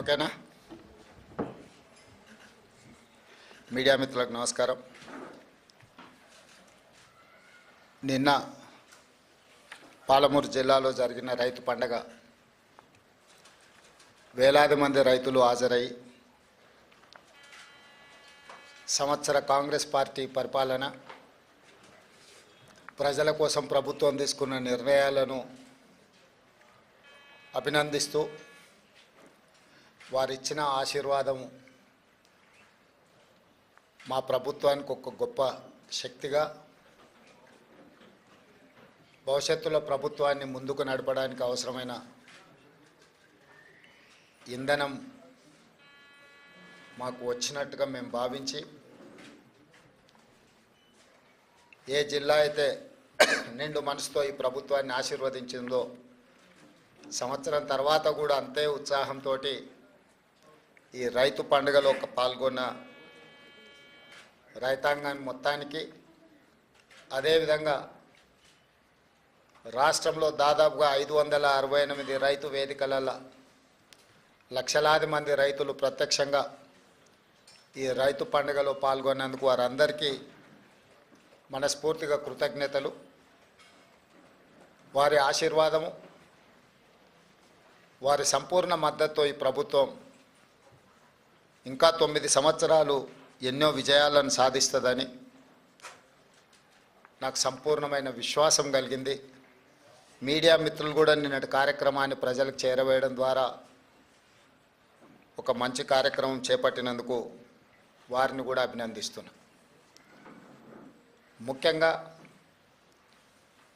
ఓకేనా? మీడియా మిత్రులకు నమస్కారం. నిన్న పాలమూరు జిల్లాలో జరిగిన రైతు పండగ. వేలాది మంది రైతులు హాజరై సంవత్సర కాంగ్రెస్ పార్టీ పరిపాలన ప్రజల కోసం ప్రభుత్వం తీసుకున్న నిర్ణయాలను అభినందిస్తూ వారిచ్చిన ఆశీర్వాదం మా ప్రభుత్వానికి ఒక గొప్ప శక్తిగా భవిష్యత్తులో ప్రభుత్వాన్ని ముందుకు నడపడానికి అవసరమైన ఇంధనం మాకు వచ్చినట్టుగా మేము భావించి ఏ జిల్లా అయితే నిండు మనసుతో ఈ ప్రభుత్వాన్ని ఆశీర్వదించిందో సంవత్సరం తర్వాత కూడా అంతే ఉత్సాహంతో ఈ రైతు పండుగలో ఒక పాల్గొన్న రైతాంగాన్ని మొత్తానికి అదేవిధంగా రాష్ట్రంలో దాదాపుగా ఐదు వందల అరవై ఎనిమిది రైతు వేదికలలో లక్షలాది మంది రైతులు ప్రత్యక్షంగా ఈ రైతు పండుగలో పాల్గొన్నందుకు వారందరికీ మనస్ఫూర్తిగా కృతజ్ఞతలు. వారి ఆశీర్వాదము వారి సంపూర్ణ మద్దతుతో ఈ ప్రభుత్వం ఇంకా తొమ్మిది సంవత్సరాలు ఎన్నో విజయాలను సాధిస్తుందని నాకు సంపూర్ణమైన విశ్వాసం కలిగింది. మీడియా మిత్రులు కూడా నిన్నటి కార్యక్రమాన్ని ప్రజలకు చేరవేయడం ద్వారా ఒక మంచి కార్యక్రమం చేపట్టినందుకు వారిని కూడా అభినందిస్తున్నా. ముఖ్యంగా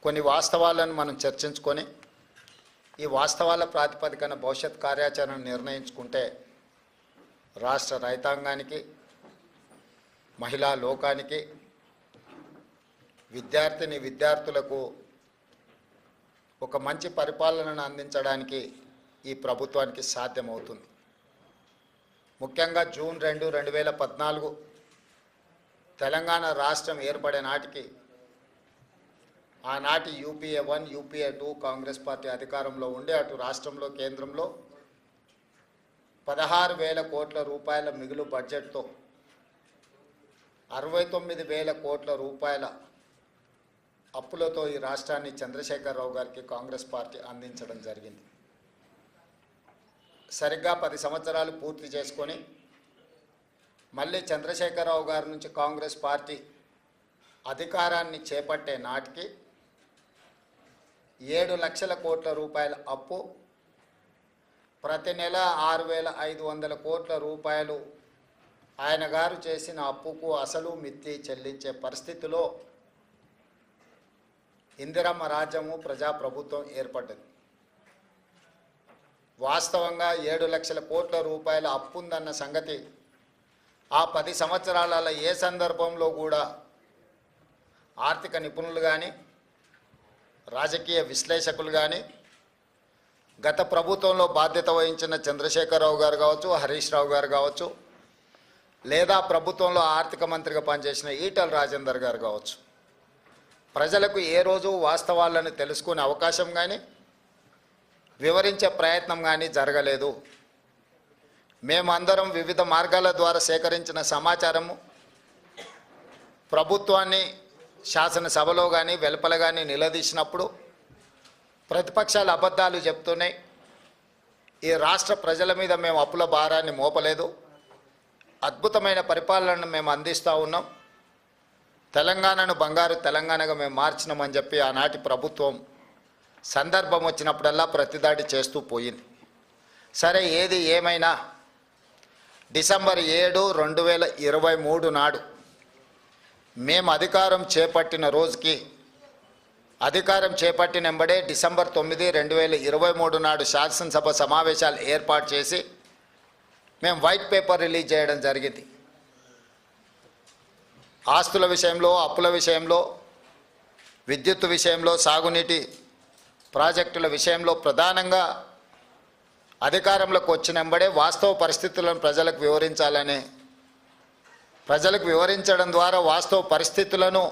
కొన్ని వాస్తవాలను మనం చర్చించుకొని ఈ వాస్తవాల ప్రాతిపదికన భవిష్యత్ కార్యాచరణ నిర్ణయించుకుంటే రాష్ట్ర రైతాంగానికి మహిళా లోకానికి విద్యార్థిని విద్యార్థులకు ఒక మంచి పరిపాలనను అందించడానికి ఈ ప్రభుత్వానికి సాధ్యమవుతుంది. ముఖ్యంగా జూన్ రెండు రెండు వేల పద్నాలుగు తెలంగాణ రాష్ట్రం ఏర్పడే నాటికి ఆనాటి UPA one UPA two Congress party అధికారంలో ఉండే అటు రాష్ట్రంలో కేంద్రంలో పదహారు వేల కోట్ల రూపాయల మిగులు బడ్జెట్తో అరవై తొమ్మిది వేల కోట్ల రూపాయల అప్పులతో ఈ రాష్ట్రాన్ని చంద్రశేఖరరావు గారికి కాంగ్రెస్ పార్టీ అందించడం జరిగింది. సరిగ్గా పది సంవత్సరాలు పూర్తి చేసుకొని మళ్ళీ చంద్రశేఖరరావు గారి నుంచి కాంగ్రెస్ పార్టీ అధికారాన్ని చేపట్టే నాటికి ఏడు లక్షల కోట్ల రూపాయల అప్పు ప్రతి నెల ఆరు వేల ఐదు వందల కోట్ల రూపాయలు ఆయన గారు చేసిన అప్పుకు అసలు మిత్తి చెల్లించే పరిస్థితిలో ఇందిరమ్మ రాజ్యము ప్రజాప్రభుత్వం ఏర్పడ్డది. వాస్తవంగా ఏడు లక్షల కోట్ల రూపాయల అప్పు ఉందన్న సంగతి ఆ పది సంవత్సరాలలో ఏ సందర్భంలో కూడా ఆర్థిక నిపుణులు కానీ రాజకీయ విశ్లేషకులు కానీ గత ప్రభుత్వంలో బాధ్యత వహించిన చంద్రశేఖరరావు గారు కావచ్చు హరీష్ రావు గారు కావచ్చు లేదా ప్రభుత్వంలో ఆర్థిక మంత్రిగా పనిచేసిన ఈటల రాజేందర్ గారు కావచ్చు. ప్రజలకు ఏ రోజు వాస్తవాలను తెలుసుకునే అవకాశం కానీ వివరించే ప్రయత్నం కానీ జరగలేదు. మేమందరం వివిధ మార్గాల ద్వారా సేకరించిన సమాచారము ప్రభుత్వాన్ని శాసనసభలో కానీ వెలుపల కానీ నిలదీసినప్పుడు ప్రతిపక్షాలు అబద్ధాలు చెప్తున్నాయి. ఈ రాష్ట్ర ప్రజల మీద మేము అప్పుల భారాన్ని మోపలేదు. అద్భుతమైన పరిపాలనను మేము అందిస్తూ ఉన్నాం. తెలంగాణను బంగారు తెలంగాణగా మేము మార్చినామని చెప్పి ఆనాటి ప్రభుత్వం సందర్భం వచ్చినప్పుడల్లా ప్రతిదాడి చేస్తూ పోయింది. సరే ఏది ఏమైనా డిసెంబర్ ఏడు రెండు వేల ఇరవై మూడు నాడు మేము అధికారం చేపట్టిన రోజుకి అధికారం చేపట్టినెంబడే డిసెంబర్ తొమ్మిది రెండు వేల ఇరవై మూడు నాడు శాసనసభ సమావేశాలు ఏర్పాటు చేసి మేము వైట్ పేపర్ రిలీజ్ చేయడం జరిగింది. ఆస్తుల విషయంలో అప్పుల విషయంలో విద్యుత్ విషయంలో సాగునీటి ప్రాజెక్టుల విషయంలో ప్రధానంగా అధికారంలోకి వచ్చినెంబడే వాస్తవ పరిస్థితులను ప్రజలకు వివరించాలని ప్రజలకు వివరించడం ద్వారా వాస్తవ పరిస్థితులను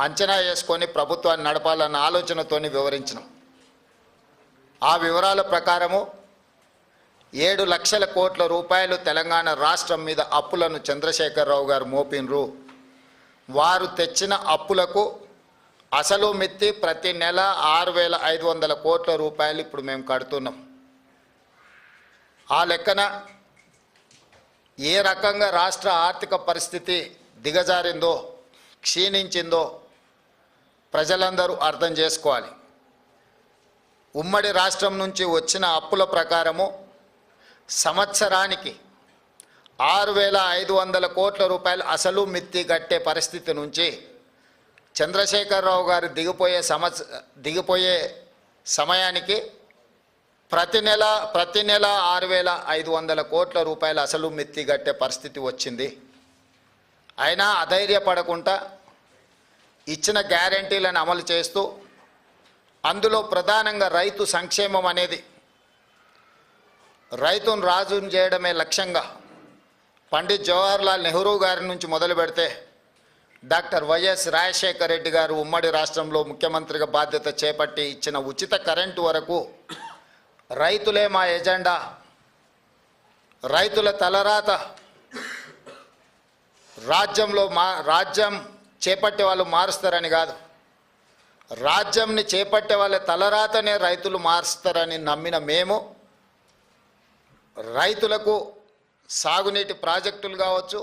అంచనా వేసుకొని ప్రభుత్వాన్ని నడపాలన్న ఆలోచనతో వివరించినాం. ఆ వివరాల ప్రకారము ఏడు లక్షల కోట్ల రూపాయలు తెలంగాణ రాష్ట్రం మీద అప్పులను చంద్రశేఖరరావు గారు మోపినరు. వారు తెచ్చిన అప్పులకు అసలు మిత్తి ప్రతి నెల ఆరు వేల ఐదు వందల కోట్ల రూపాయలు ఇప్పుడు మేము కడుతున్నాం. ఆ లెక్కన ఏ రకంగా రాష్ట్ర ఆర్థిక పరిస్థితి దిగజారిందో క్షీణించిందో ప్రజలందరూ అర్థం చేసుకోవాలి. ఉమ్మడి రాష్ట్రం నుంచి వచ్చిన అప్పుల ప్రకారము సంవత్సరానికి ఆరు వేల ఐదు వందల కోట్ల రూపాయలు అసలు మిత్తి కట్టే పరిస్థితి నుంచి చంద్రశేఖరరావు గారు దిగిపోయే సంవత్స దిగిపోయే సమయానికి ప్రతి నెల ప్రతి నెల ఆరు వేల ఐదు వందల కోట్ల రూపాయలు అసలు మిత్తి కట్టే పరిస్థితి వచ్చింది. అయినా అధైర్యపడకుండా ఇచ్చిన గ్యారంటీలను అమలు చేస్తూ అందులో ప్రధానంగా రైతు సంక్షేమం అనేది రైతును రాజును చేయడమే లక్ష్యంగా పండిత్ జవహర్లాల్ నెహ్రూ గారి నుంచి మొదలు పెడితే డాక్టర్ వైఎస్ రాజశేఖర రెడ్డి గారు ఉమ్మడి రాష్ట్రంలో ముఖ్యమంత్రిగా బాధ్యత చేపట్టి ఇచ్చిన ఉచిత కరెంటు వరకు రైతులే మా ఎజెండా. రైతుల తలరాత రాజ్యంలో మా రాజ్యం చేపట్టే వాళ్ళు మారుస్తారని కాదు. రాజ్యంని చేపట్టే వాళ్ళ తలరాతనే రైతులు మారుస్తారని నమ్మిన మేము రైతులకు సాగునీటి ప్రాజెక్టులు కావచ్చు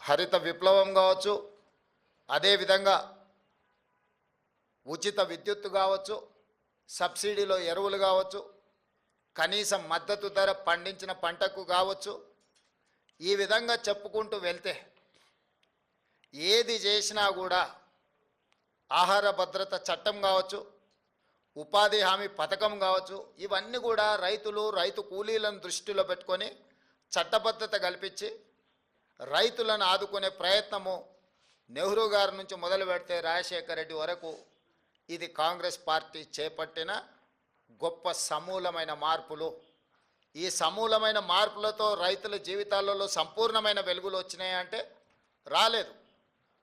హరిత విప్లవం కావచ్చు అదేవిధంగా ఉచిత విద్యుత్తు కావచ్చు సబ్సిడీలో ఎరువులు కావచ్చు కనీసం మద్దతు ధర పండించిన పంటకు కావచ్చు ఈ విధంగా చెప్పుకుంటూ వెళ్తే ఏది చేసినా కూడా ఆహార భద్రత చట్టం కావచ్చు ఉపాధి హామీ పథకం కావచ్చు ఇవన్నీ కూడా రైతులు రైతు కూలీలను దృష్టిలో పెట్టుకొని చట్టబద్ధత కల్పించి రైతులను ఆదుకునే ప్రయత్నము నెహ్రూ గారి నుంచి మొదలు పెడితే రాజశేఖర రెడ్డి వరకు ఇది కాంగ్రెస్ పార్టీ చేపట్టిన గొప్ప సమూలమైన మార్పులు. ఈ సమూలమైన మార్పులతో రైతుల జీవితాలలో సంపూర్ణమైన వెలుగులు వచ్చినాయంటే రాలేదు.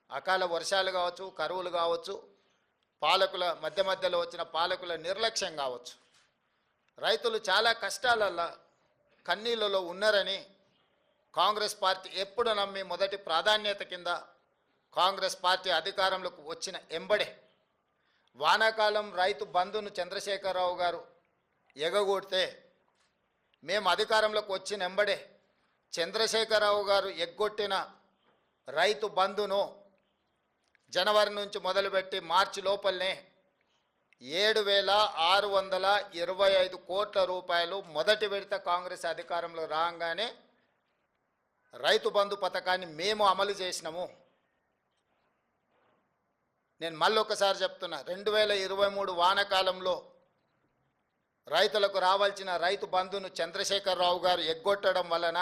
అకాల వర్షాలు కావచ్చు కరువులు కావచ్చు పాలకుల మధ్య మధ్యలో వచ్చిన పాలకుల నిర్లక్ష్యం కావచ్చు. రైతులు చాలా కష్టాలల్లో కన్నీళ్ళలో ఉన్నారని కాంగ్రెస్ పార్టీ ఎప్పుడు నమ్మి మొదటి ప్రాధాన్యత కింద కాంగ్రెస్ పార్టీ అధికారంలోకి వచ్చిన ఎంబడే వానాకాలం రైతు బంధును చంద్రశేఖరరావు గారు ఎగగొడితే మేము అధికారంలోకి వచ్చిన ఎంబడే చంద్రశేఖరరావు గారు ఎగ్గొట్టిన రైతు బంధును జనవరి నుంచి మొదలుపెట్టి మార్చి లోపలనే ఏడు వేల ఆరు వందల ఇరవై ఐదు కోట్ల రూపాయలు మొదటి విడత కాంగ్రెస్ అధికారంలో రాగానే రైతు బంధు పథకాన్ని మేము అమలు చేసినాము. నేను మళ్ళీ ఒకసారి చెప్తున్నా రెండు వేల ఇరవై మూడు వానకాలంలో రైతులకు రావాల్సిన రైతు బంధును చంద్రశేఖరరావు గారు ఎగ్గొట్టడం వలన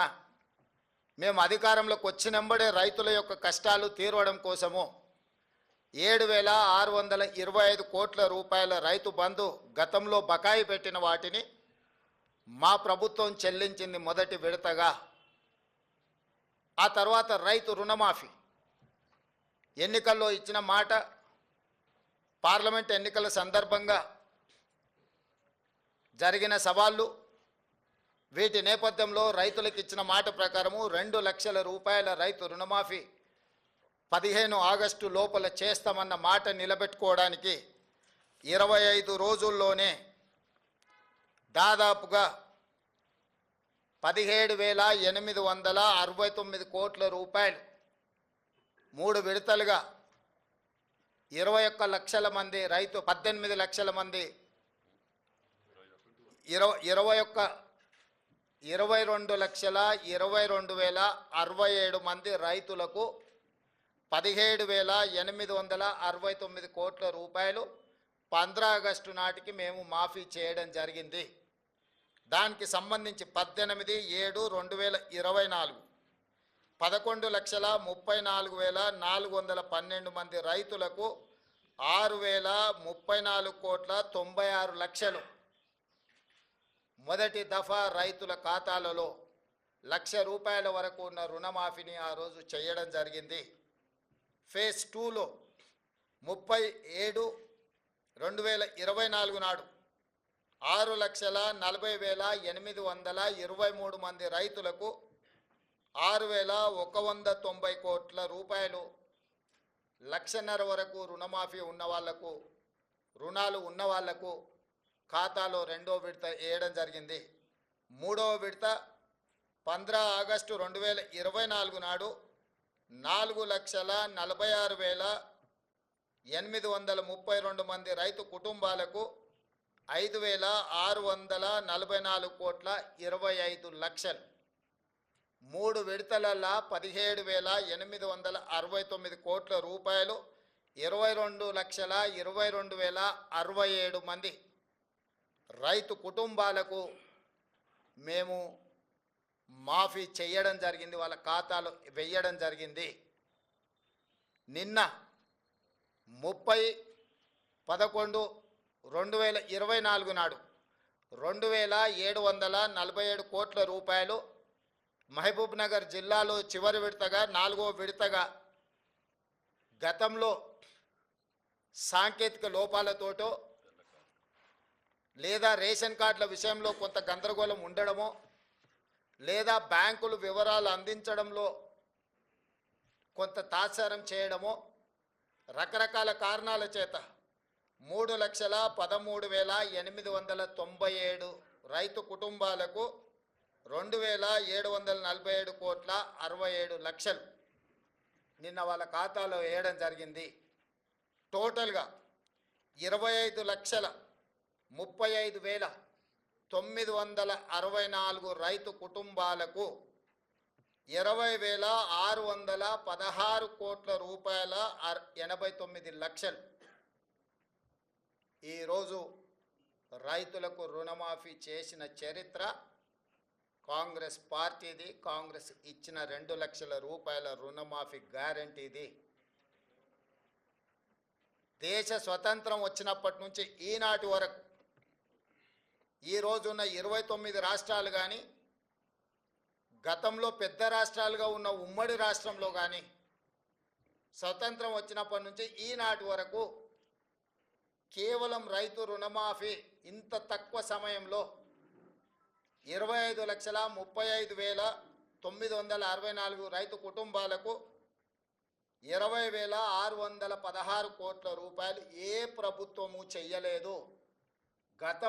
మేము అధికారంలోకి వచ్చినంబడే రైతుల యొక్క కష్టాలు తీరవడం కోసము ఏడు వేల ఆరు వందల ఇరవై ఐదు కోట్ల రూపాయల రైతు బంధు గతంలో బకాయి పెట్టిన వాటిని మా ప్రభుత్వం చెల్లించింది మొదటి విడతగా. ఆ తర్వాత రైతు రుణమాఫీ. ఎన్నికల్లో ఇచ్చిన మాట పార్లమెంట్ ఎన్నికల సందర్భంగా జరిగిన సవాళ్ళు వీటి నేపథ్యంలో రైతులకు ఇచ్చిన మాట ప్రకారము రెండు లక్షల రూపాయల రైతు రుణమాఫీ పదిహేను ఆగస్టు లోపల చేస్తామన్న మాట నిలబెట్టుకోవడానికి ఇరవై ఐదు రోజుల్లోనే దాదాపుగా పదిహేడు వేల ఎనిమిది వందల అరవై తొమ్మిది కోట్ల రూపాయలు మూడు విడతలుగా ఇరవై ఒక్క లక్షల మంది రైతు పద్దెనిమిది లక్షల మంది ఇరవై ఇరవై ఒక్క ఇరవై రెండు లక్షల ఇరవై రెండు వేల అరవై ఏడు మంది రైతులకు పదిహేడు వేల ఎనిమిది వందల అరవై తొమ్మిది కోట్ల రూపాయలు పంద్రా ఆగస్టు నాటికి మేము మాఫీ చేయడం జరిగింది. దానికి సంబంధించి పద్దెనిమిది ఏడు రెండు వేల ఇరవై నాలుగు పదకొండు లక్షల ముప్పై నాలుగు వేల నాలుగు వందల పన్నెండు మంది రైతులకు ఆరు వేల ముప్పై నాలుగు కోట్ల తొంభై ఆరు లక్షలు. మొదటి దఫా రైతుల ఖాతాలలో లక్ష రూపాయల వరకు ఉన్న రుణమాఫీని ఆ రోజు చేయడం జరిగింది. ఫేజ్ టూలో ముప్పై ఏడు రెండు వేల ఇరవై నాలుగు నాడు ఆరు లక్షల నలభై వేల ఎనిమిది వందల ఇరవై మూడు మంది రైతులకు ఆరు వేల ఒక వంద తొంభై కోట్ల రూపాయలు లక్షన్నర వరకు రుణమాఫీ ఉన్న వాళ్ళకు రుణాలు ఉన్న వాళ్ళకు ఖాతాలో రెండో విడత వేయడం జరిగింది. మూడవ విడత పంద్రా ఆగస్టు రెండు వేల ఇరవై నాలుగు నాడు నాలుగు లక్షల నలభై ఆరు వేల ఎనిమిది వందల ముప్పై రెండు మంది రైతు కుటుంబాలకు ఐదు వేల ఆరు వందల నలభై నాలుగు కోట్ల ఇరవై ఐదు లక్షలు. మూడు విడతలల్లా పదిహేడు వేల ఎనిమిది వందల అరవై తొమ్మిది కోట్ల రూపాయలు ఇరవై రెండు లక్షల ఇరవై రెండు వేల అరవై ఏడు మంది రైతు కుటుంబాలకు మేము మాఫీ చేయడం జరిగింది వాళ్ళ ఖాతాలో వెయ్యడం జరిగింది. నిన్న ముప్పై పదకొండు రెండు వేల ఇరవై నాలుగు నాడు రెండు వేల ఏడు వందల నలభై ఏడు కోట్ల రూపాయలు మహబూబ్ నగర్ జిల్లాలో చివరి విడతగా నాలుగో విడతగా గతంలో సాంకేతిక లోపాలతోటో లేదా రేషన్ కార్డుల విషయంలో కొంత గందరగోళం ఉండడమో లేదా బ్యాంకులు వివరాలు అందించడంలో కొంత తాత్సారం చేయడమో రకరకాల కారణాల చేత మూడు లక్షల పదమూడు వేల ఎనిమిది వందల తొంభై ఏడు రైతు కుటుంబాలకు రెండు వేల ఏడు వందల నలభై ఏడు కోట్ల అరవై ఏడు లక్షలు నిన్న వాళ్ళ ఖాతాలో వేయడం జరిగింది. టోటల్గా ఇరవై ఐదు లక్షల ముప్పై ఐదు వేల తొమ్మిది వందల అరవై నాలుగు రైతు కుటుంబాలకు ఇరవై వేల ఆరు వందల పదహారు కోట్ల రూపాయల ఎనభై తొమ్మిది లక్షలు. ఈరోజు రైతులకు రుణమాఫీ చేసిన చరిత్ర కాంగ్రెస్ పార్టీది కాంగ్రెస్ ఇచ్చిన రెండు లక్షల రూపాయల రుణమాఫీ గ్యారంటీది. దేశ స్వతంత్రం వచ్చినప్పటి నుంచి ఈనాటి వరకు ఈ రోజున్న ఇరవై తొమ్మిది రాష్ట్రాలు కానీ గతంలో పెద్ద రాష్ట్రాలుగా ఉన్న ఉమ్మడి రాష్ట్రంలో కానీ స్వతంత్రం వచ్చినప్పటి నుంచి ఈనాటి వరకు కేవలం రైతు రుణమాఫీ ఇంత తక్కువ సమయంలో ఇరవై ఐదు లక్షల ముప్పై ఐదు వేల తొమ్మిది వందల అరవై నాలుగు రైతు కుటుంబాలకు ఇరవై వేల ఆరు వందల పదహారు కోట్ల రూపాయలు ఏ ప్రభుత్వము చెయ్యలేదు. గతం